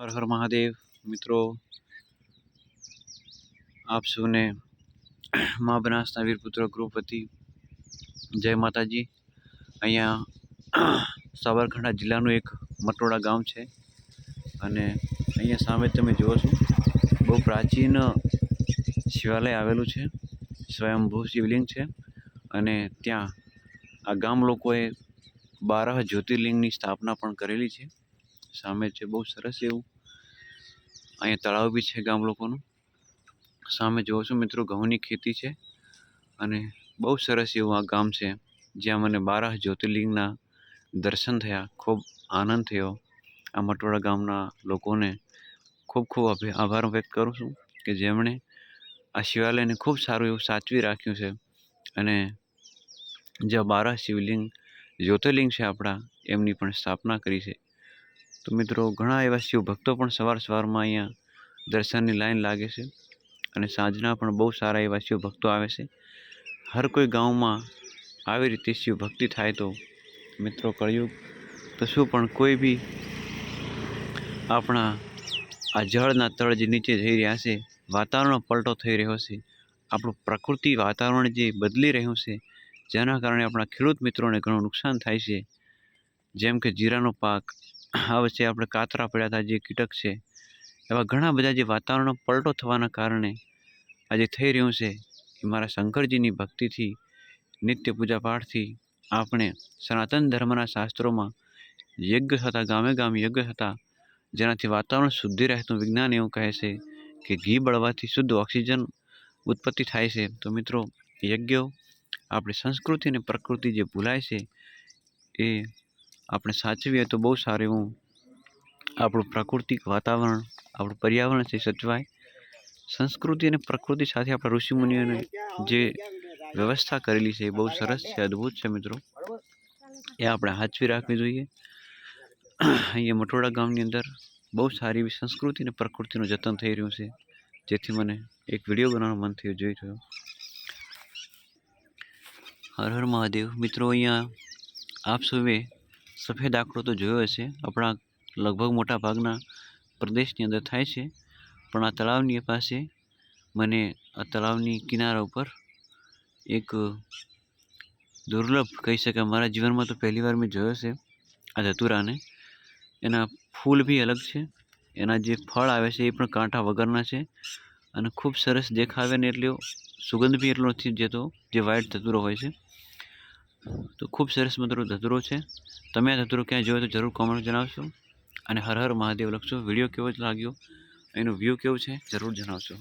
હર હર મહાદેવ. મિત્રો, આપ સૌને મા બનાસના વીરપુત્ર ગ્રુપ જય માતાજી. અહીંયા સાબરકાંઠા જિલ્લાનું એક મટોડા ગામ છે અને અહીંયા સામે તમે જુઓ છો, બહુ પ્રાચીન શિવાલય આવેલું છે. સ્વયંભૂ શિવલિંગ છે અને ત્યાં આ ગામ લોકોએ બારહ જ્યોતિર્લિંગની સ્થાપના પણ કરેલી છે. સામે છે, બહુ સરસ એવું. અહીંયા તળાવ બી છે ગામ લોકોનું. સામે જોઉં છું મિત્રો, ઘઉંની ખેતી છે. અને બહુ સરસ એવું આ ગામ છે. જ્યાં મને બારહ જ્યોતિર્લિંગના દર્શન થયા, ખૂબ આનંદ થયો. આ મટોડા ગામના લોકોને ખૂબ ખૂબ આભાર વ્યક્ત કરું છું કે જેમણે આ શિવાલયને ખૂબ સારું એવું સાચવી રાખ્યું છે. અને જ્યાં બારહ શિવલિંગ, જ્યોતિર્લિંગ છે આપણા, એમની પણ સ્થાપના કરી છે. તો મિત્રો ઘણા એવા શિવ ભક્તો પણ સવાર સવારમાં અહીંયા દર્શનની લાઈન લાગે છે અને સાંજના પણ બહુ સારા એવા શિવ ભક્તો આવે છે. હર કોઈ ગામમાં આવી રીતે શિવ ભક્તિ થાય તો મિત્રો કળિયુગ તો શું પણ કોઈ બી આપણા આ જળના તળ જે નીચે જઈ રહ્યા છે, વાતાવરણનો પલટો થઈ રહ્યો છે. આપણું પ્રકૃતિ વાતાવરણ જે બદલી રહ્યું છે, જેના કારણે આપણા ખેડૂત મિત્રોને ઘણું નુકસાન થાય છે. જેમ કે જીરાનો પાક આ વચ્ચે આપણે કાતરા પડ્યા હતા, જે કીટક છે. એવા ઘણા બધા જે વાતાવરણનો પલટો થવાના કારણે આજે થઈ રહ્યું છે એ મારા શંકરજીની ભક્તિથી, નિત્ય પૂજા પાઠથી આપણે સનાતન ધર્મના શાસ્ત્રોમાં યજ્ઞ થતા ગામે ગામ યજ્ઞ થતા જેનાથી વાતાવરણ શુદ્ધિ રહેતું વિજ્ઞાન એવું કહે છે કે ઘી બળવાથી શુદ્ધ ઓક્સિજન ઉત્પત્તિ થાય છે. તો મિત્રો, યજ્ઞો આપણી સંસ્કૃતિ અને પ્રકૃતિ જે ભૂલાય છે એ આપણે સાચવીએ તો બહુ સારું એવું આપણું પ્રાકૃતિક વાતાવરણ, આપણું પર્યાવરણ છે સચવાય. સંસ્કૃતિ અને પ્રકૃતિ સાથે આપણા ઋષિમુનિઓને જે વ્યવસ્થા કરેલી છે એ બહુ સરસ છે, અદ્ભુત છે મિત્રો. એ આપણે સાચવી રાખવી જોઈએ. અહીંયા મટોડા ગામની અંદર બહુ સારી એવી સંસ્કૃતિ અને પ્રકૃતિનું જતન થઈ રહ્યું છે. જેથી મને એક વીડિયો બનાવવાનું મન થયું, જોઈ રહ્યો. હર હર મહાદેવ. મિત્રો, અહીંયા આપ સૌએ સફેદ આંકડો તો જોયો હશે. આપણા લગભગ મોટા ભાગના પ્રદેશની અંદર થાય છે. પણ આ તળાવની પાસે મને આ તળાવની કિનારા ઉપર એક દુર્લભ કહી શકાય. મારા જીવનમાં તો પહેલી વાર મેં જોયો છે આ ધતુરાને. એના ફૂલ બી અલગ છે. એના જે ફળ આવે છે એ પણ કાંઠા વગરના છે. અને ખૂબ સરસ દેખાવે ને એટલે સુગંધ બી એટલો નથી જતો જે વ્હાઇટ ધતુરો હોય છે. તો ખૂબ સરસ મધુરો ધધરો છે. તમે આ ધતુરો ક્યાંય જોયો તો જરૂર કોમેન્ટ જણાવશો. અને હર હર મહાદેવ લખશો. વીડિયો કેવો લાગ્યો. એનું વ્યૂ કેવું છે? જરૂર જણાવશો.